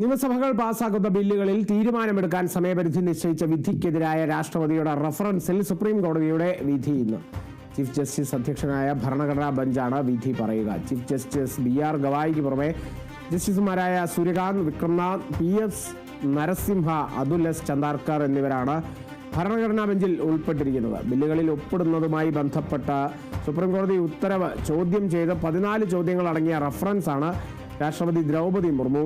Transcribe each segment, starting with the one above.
നിയമസഭകൾ പാസാക്കുന്ന ബില്ലുകളിൽ തീരുമാനമെടുക്കാൻ സമയപരിധി നിശ്ചയിച്ച വിധിക്കെതിരായ രാഷ്ട്രപതിയുടെ റഫറൻസിൽ സുപ്രീം കോടതിയുടെ വിധി ഇന്ന്. ചീഫ് ജസ്റ്റിസ് അധ്യക്ഷനായ ഭരണഘടനാ ബെഞ്ചാണ് വിധി പറയുക. ചീഫ് ജസ്റ്റിസ് ബി ആർ ഗവായിക്ക് പുറമെ ജസ്റ്റിസുമാരായ Surya Kant Vikram Nath P S Narasimha Atul S Chandurkar എന്നിവരാണ് ഭരണഘടനാ ബെഞ്ചിൽ ഉൾപ്പെട്ടിരിക്കുന്നത്. ബില്ലുകളിൽ ഒപ്പിടുന്നതുമായി ബന്ധപ്പെട്ട സുപ്രീം കോടതി ഉത്തരവ് ചോദ്യം ചെയ്ത് പതിനാല് ചോദ്യങ്ങൾ അടങ്ങിയ റഫറൻസാണ് രാഷ്ട്രപതി ദ്രൗപദി മുർമു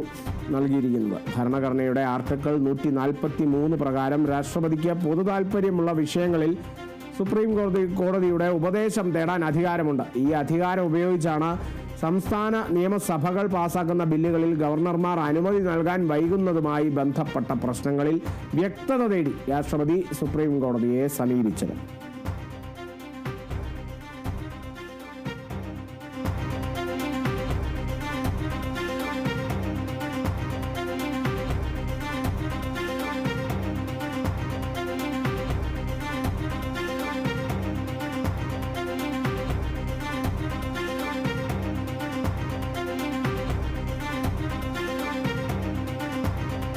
നൽകിയിരിക്കുന്നത്. ഭരണഘടനയുടെ ആർട്ടിക്കിൾ നൂറ്റി നാൽപ്പത്തി മൂന്ന് പ്രകാരം രാഷ്ട്രപതിക്ക് പൊതു താൽപ്പര്യമുള്ള വിഷയങ്ങളിൽ സുപ്രീം കോടതി കോടതിയുടെ ഉപദേശം തേടാൻ അധികാരമുണ്ട്. ഈ അധികാരം ഉപയോഗിച്ചാണ് സംസ്ഥാന നിയമസഭകൾ പാസാക്കുന്ന ബില്ലുകളിൽ ഗവർണർമാർ അനുമതി നൽകാൻ വൈകുന്നതുമായി ബന്ധപ്പെട്ട പ്രശ്നങ്ങളിൽ വ്യക്തത തേടി രാഷ്ട്രപതി സുപ്രീം കോടതിയെ സമീപിച്ചത്.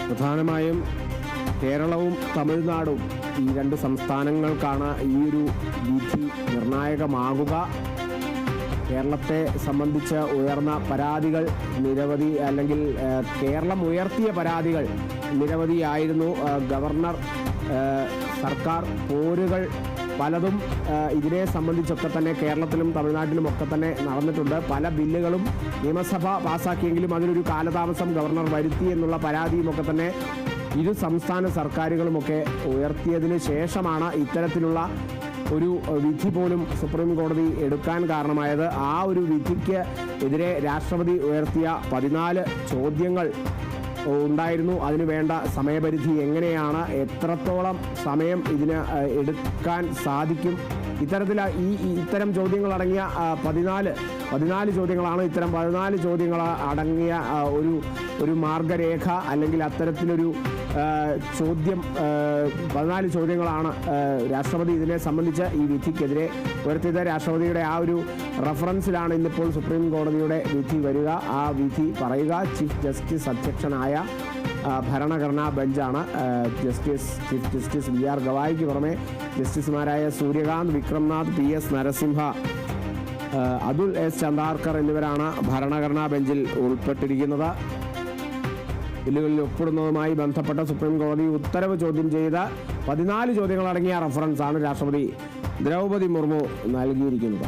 പ്രധാനമായും കേരളവും തമിഴ്നാടും ഈ രണ്ട് സംസ്ഥാനങ്ങൾക്കാണ് ഈ ഒരു വിധി നിർണായകമാകുക. കേരളത്തെ സംബന്ധിച്ച് ഉയർന്ന പരാതികൾ നിരവധി അല്ലെങ്കിൽ കേരളം ഉയർത്തിയ പരാതികൾ നിരവധിയായിരുന്നു. ഗവർണർ സർക്കാർ പോരുകൾ പലതും ഇതിനെ സംബന്ധിച്ചൊക്കെ തന്നെ കേരളത്തിലും തമിഴ്നാട്ടിലും ഒക്കെ തന്നെ നടന്നിട്ടുണ്ട്. പല ബില്ലുകളും നിയമസഭ പാസാക്കിയെങ്കിലും അതിനൊരു കാലതാമസം ഗവർണർ വരുത്തി എന്നുള്ള പരാതിയും ഒക്കെ തന്നെ ഇരു സംസ്ഥാന സർക്കാരുകളുമൊക്കെ ഉയർത്തിയതിന് ശേഷമാണ് ഇത്തരത്തിലുള്ള ഒരു വിധി പോലും സുപ്രീം കോടതി എടുക്കാൻ കാരണമായത്. ആ ഒരു വിധിക്ക് എതിരെ രാഷ്ട്രപതി ഉയർത്തിയ പതിനാല് ചോദ്യങ്ങൾ ഉണ്ടായിരുന്നു. അതിന് വേണ്ട സമയപരിധി എങ്ങനെയാണ്? എത്രത്തോളം സമയം ഇതിന് എടുക്കാൻ സാധിക്കും? ഇത്തരത്തിൽ ഈ ഇത്തരം ചോദ്യങ്ങളടങ്ങിയ പതിനാല് പതിനാല് ചോദ്യങ്ങളാണ് ഇത്തരം പതിനാല് ചോദ്യങ്ങൾ അടങ്ങിയ ഒരു ഒരു മാർഗരേഖ അല്ലെങ്കിൽ അത്തരത്തിലൊരു ചോദ്യം പതിനാല് ചോദ്യങ്ങളാണ് രാഷ്ട്രപതി ഇതിനെ സംബന്ധിച്ച് ഈ വിധിക്കെതിരെ ഉയർത്തിയത്. രാഷ്ട്രപതിയുടെ ആ ഒരു റഫറൻസിലാണ് ഇന്നിപ്പോൾ സുപ്രീം കോടതിയുടെ വിധി വരിക. ആ വിധി പറയുക. ചീഫ് ജസ്റ്റിസ് അധ്യക്ഷനായ ഭരണഘടനാ ബെഞ്ചാണ്. Justice chief justice B R ഗവായിക്ക് പുറമെ ജസ്റ്റിസുമാരായ Surya Kant Vikram Nath P S Narasimha Atul S Chandurkar എന്നിവരാണ് ഭരണഘടനാ ബെഞ്ചിൽ ഉൾപ്പെട്ടിരിക്കുന്നത്. ബില്ലുകളിൽ ഒപ്പിടുന്നതുമായി ബന്ധപ്പെട്ട സുപ്രീം കോടതി ഉത്തരവ് ചോദ്യം ചെയ്ത പതിനാല് ചോദ്യങ്ങളടങ്ങിയ റഫറൻസാണ് രാഷ്ട്രപതി ദ്രൗപദി മുർമു നൽകിയിരിക്കുന്നത്.